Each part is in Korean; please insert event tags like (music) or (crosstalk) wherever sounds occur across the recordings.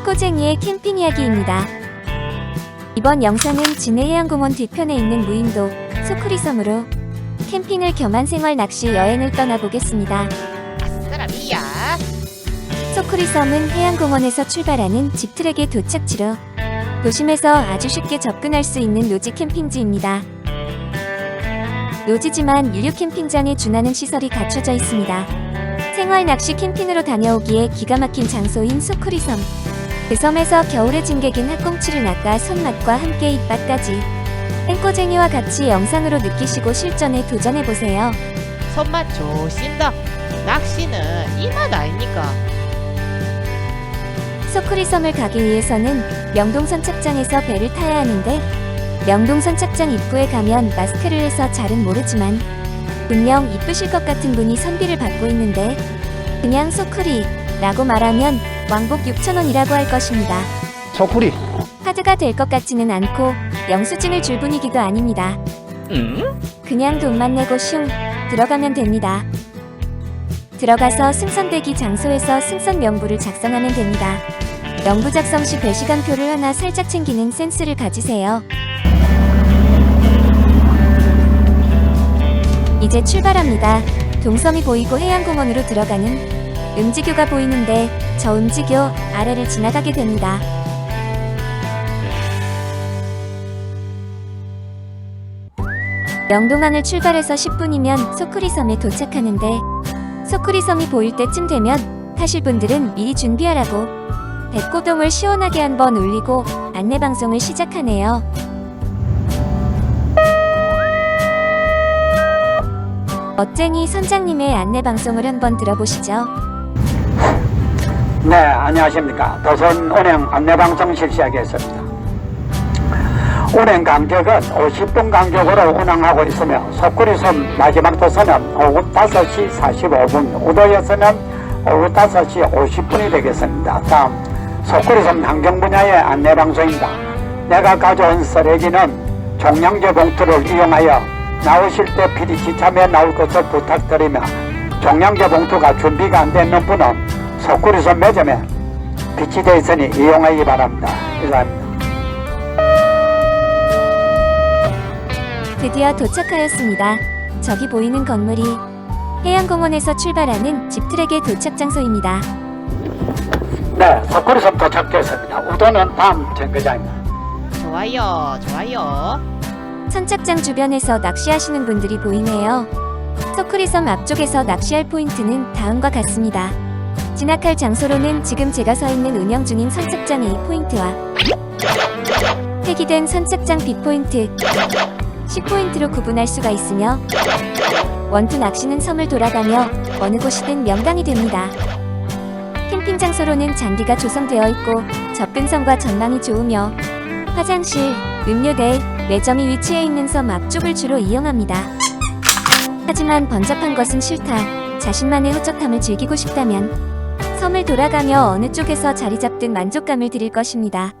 앵꼬쟁이의 캠핑 이야기입니다. 이번 영상은 진해해양공원 뒤편에 있는 무인도 소쿠리섬으로 캠핑을 겸한 생활 낚시 여행을 떠나보겠습니다. 사람이야. 소쿠리섬은 해양공원에서 출발하는 집트랙의 도착지로 도심에서 아주 쉽게 접근할 수 있는 노지 캠핑지입니다. 노지지만 유료 캠핑장에 준하는 시설이 갖춰져 있습니다. 생활 낚시 캠핑으로 다녀오기에 기가 막힌 장소인 소쿠리섬. 그 섬에서 겨울의 진객인 학꽁치를 낚아 손맛과 함께 입맛까지 앵꼬쟁이와 같이 영상으로 느끼시고 실전에 도전해보세요. 손맛 좋습니다. 낚시는 이맛 아닙니까? 소쿠리섬을 가기 위해서는 명동선 착장에서 배를 타야 하는데 명동선 착장 입구에 가면 마스크를 해서 잘은 모르지만 분명 이쁘실 것 같은 분이 선비를 받고 있는데 그냥 소쿠리 라고 말하면 왕복 6천원이라고 할 것입니다. 소쿠리 카드가 될 것 같지는 않고 영수증을 줄 분위기도 아닙니다. 그냥 돈만 내고 슝 들어가면 됩니다. 들어가서 승선대기 장소에서 승선 명부를 작성하면 됩니다. 명부 작성 시 배시간표를 하나 살짝 챙기는 센스를 가지세요. 이제 출발합니다. 동섬이 보이고 해양공원으로 들어가는 음지교가 보이는데 저 음지교 아래를 지나가게 됩니다. 영동항을 출발해서 10분이면 소쿠리섬에 도착하는데 소쿠리섬이 보일 때쯤 되면 타실 분들은 미리 준비하라고 백고동을 시원하게 한번 울리고 안내방송을 시작하네요. 멋쟁이 선장님의 안내방송을 한번 들어보시죠. 네 안녕하십니까. 도선 운행 안내방송 실시하겠습니다. 운행 간격은 50분 간격으로 운항하고 있으며 소쿠리섬 마지막 도선은 오후 5시 45분 우도에서는 오후 5시 50분이 되겠습니다. 다음 소쿠리섬 환경 분야의 안내방송입니다. 내가 가져온 쓰레기는 종량제 봉투를 이용하여 나오실 때 피디 지참에 나올 것을 부탁드리며 종량제 봉투가 준비가 안 되는 분은 소쿠리섬 매점에 비치되어 있으니 이용하기 바랍니다. 이상입니다. 드디어 도착하였습니다. 저기 보이는 건물이 해양공원에서 출발하는 집트랙의 도착 장소입니다. 네, 소쿠리섬 도착했습니다. 우도는 다음 정거장입니다. 좋아요, 좋아요. 선착장 주변에서 낚시하시는 분들이 보이네요. 소쿠리섬 앞쪽에서 낚시할 포인트는 다음과 같습니다. 진학할 장소로는 지금 제가 서 있는 운영 중인 선착장 A 포인트와 폐기된 선착장 B 포인트, C 포인트로 구분할 수가 있으며 원투 낚시는 섬을 돌아가며 어느 곳이든 명당이 됩니다. 캠핑 장소로는 잔디가 조성되어 있고 접근성과 전망이 좋으며 화장실, 음료대, 매점이 위치해 있는 섬 앞쪽을 주로 이용합니다. 하지만 번잡한 것은 싫다. 자신만의 호젓함을 즐기고 싶다면 섬을 돌아가며 어느 쪽에서 자리 잡든 만족감을 드릴 것입니다.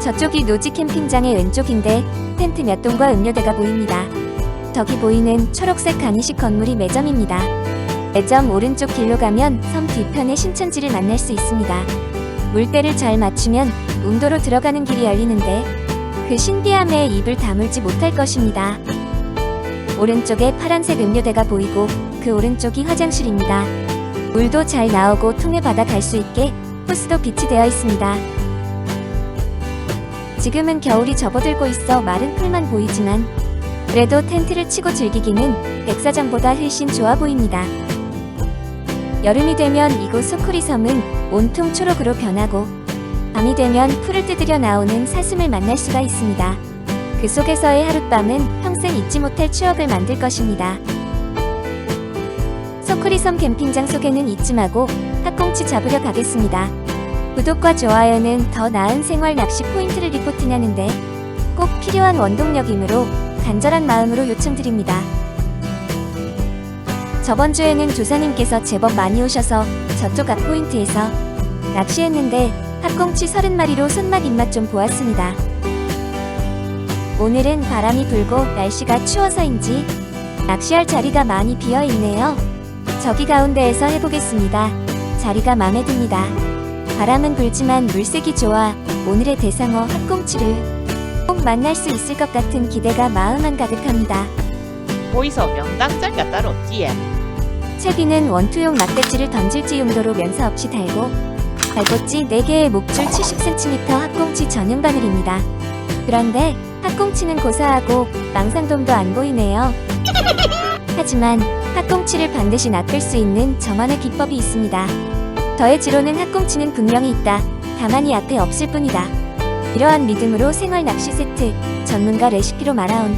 저쪽이 노지 캠핑장의 왼쪽인데 텐트 몇 동과 음료대가 보입니다. 저기 보이는 초록색 간이식 건물이 매점입니다. 매점 오른쪽 길로 가면 섬 뒤편에 신천지를 만날 수 있습니다. 물때를 잘 맞추면 운도로 들어가는 길이 열리는데 그 신비함에 입을 다물지 못할 것입니다. 오른쪽에 파란색 음료대가 보이고 그 오른쪽이 화장실입니다. 물도 잘 나오고 통에 받아 갈 수 있게 호스도 비치되어 있습니다. 지금은 겨울이 접어들고 있어 마른 풀만 보이지만 그래도 텐트를 치고 즐기기는 백사장보다 훨씬 좋아 보입니다. 여름이 되면 이곳 소쿠리 섬은 온통 초록으로 변하고 밤이 되면 풀을 뜯으려 나오는 사슴을 만날 수가 있습니다. 그 속에서의 하룻밤은 평생 잊지 못할 추억을 만들 것입니다. 소쿠리섬 캠핑장 소개는 이쯤하고 학꽁치 잡으러 가겠습니다. 구독과 좋아요는 더 나은 생활 낚시 포인트를 리포팅하는데 꼭 필요한 원동력이므로 간절한 마음으로 요청드립니다. 저번 주에는 조사님께서 제법 많이 오셔서 저쪽 앞 포인트에서 낚시했는데 학꽁치 30마리로 손맛 입맛 좀 보았습니다. 오늘은 바람이 불고 날씨가 추워서인지 낚시할 자리가 많이 비어 있네요. 저기 가운데에서 해보겠습니다. 자리가 마음에 듭니다. 바람은 불지만 물색이 좋아 오늘의 대상어 학꽁치를 꼭 만날 수 있을 것 같은 기대가 마음 한 가득합니다. 보이소 명당자리가 따로 없지에. 채비는 원투용 막대치를 던질지 용도로 면사 없이 달고 달꽂지 4개의 목줄 70cm 학꽁치 전용 바늘입니다. 그런데 학꽁치는 고사하고 망상돔도 안 보이네요. 하지만 학꽁치를 반드시 낚을 수 있는 저만의 비법이 있습니다. 저의 지로는 학꽁치는 분명히 있다. 다만 이 앞에 없을 뿐이다. 이러한 믿음으로 생활 낚시 세트 전문가 레시피로 말아온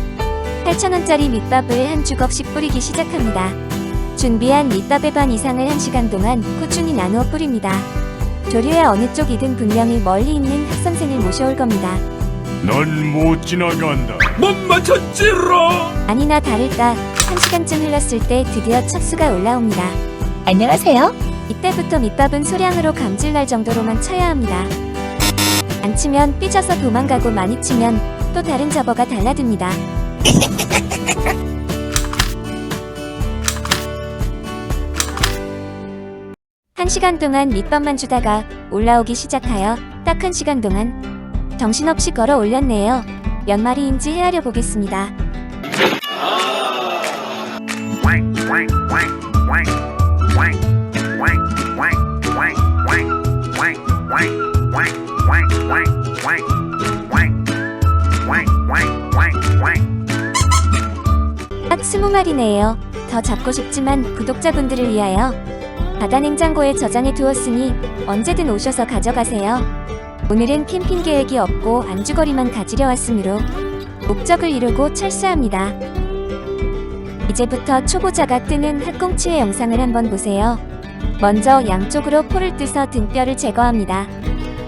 8,000원짜리 밑밥을 한 주걱씩 뿌리기 시작합니다. 준비한 밑밥의 반 이상을 1시간 동안 꾸준히 나누어 뿌립니다. 조류의 어느 쪽이든 분명히 멀리 있는 학선생을 모셔올 겁니다. 넌 못 지나간다. 못 맞췄지롱. 아니나 다를까 1 시간쯤 흘렀을 때 드디어 첫 수가 올라옵니다. 안녕하세요. 이때부터 밑밥은 소량으로 감질 날 정도로만 쳐야 합니다. 안 치면 삐져서 도망가고 많이 치면 또 다른 접어가 달라듭니다. (laughs) 한 시간 동안 밑밥만 주다가 올라오기 시작하여 딱 한 시간 동안 정신없이 걸어 올렸네요. 몇 마리인지 헤아려 보겠습니다. 딱 20마리네요. 더 잡고 싶지만 구독자분들을 위하여 바다 냉장고에 저장해 두었으니 언제든 오셔서 가져가세요. 오늘은 캠핑 계획이 없고 안주거리만 가지려 왔으므로 목적을 이루고 철수합니다. 이제부터 초보자가 뜨는 학꽁치의 영상을 한번 보세요. 먼저 양쪽으로 포를 뜨서 등뼈를 제거합니다.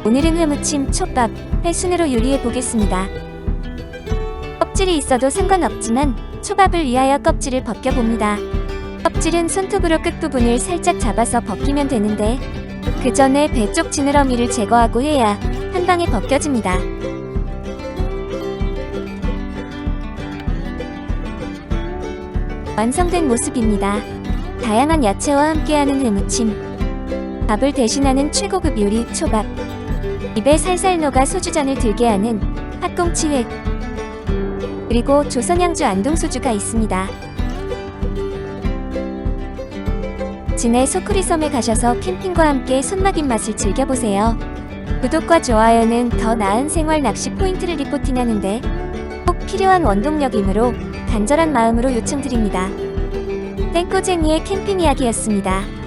오늘은 회무침, 촉밥, 회순으로 요리해 보겠습니다. 껍질이 있어도 상관없지만 초밥을 위하여 껍질을 벗겨봅니다. 껍질은 손톱으로 끝부분을 살짝 잡아서 벗기면 되는데 그 전에 배 쪽 지느러미를 제거하고 해야 한 방에 벗겨집니다. 완성된 모습입니다. 다양한 야채와 함께하는 회무침. 밥을 대신하는 최고급 요리 초밥. 입에 살살 녹아 소주잔을 들게 하는 팥꽁치 회. 그리고 조선 양주 안동 소주가 있습니다. 진해 소쿠리섬에 가셔서 캠핑과 함께 손막인 맛을 즐겨보세요. 구독과 좋아요는 더 나은 생활 낚시 포인트를 리포팅하는데 꼭 필요한 원동력이므로 간절한 마음으로 요청드립니다. 땡꼬쟁이의 캠핑 이야기였습니다.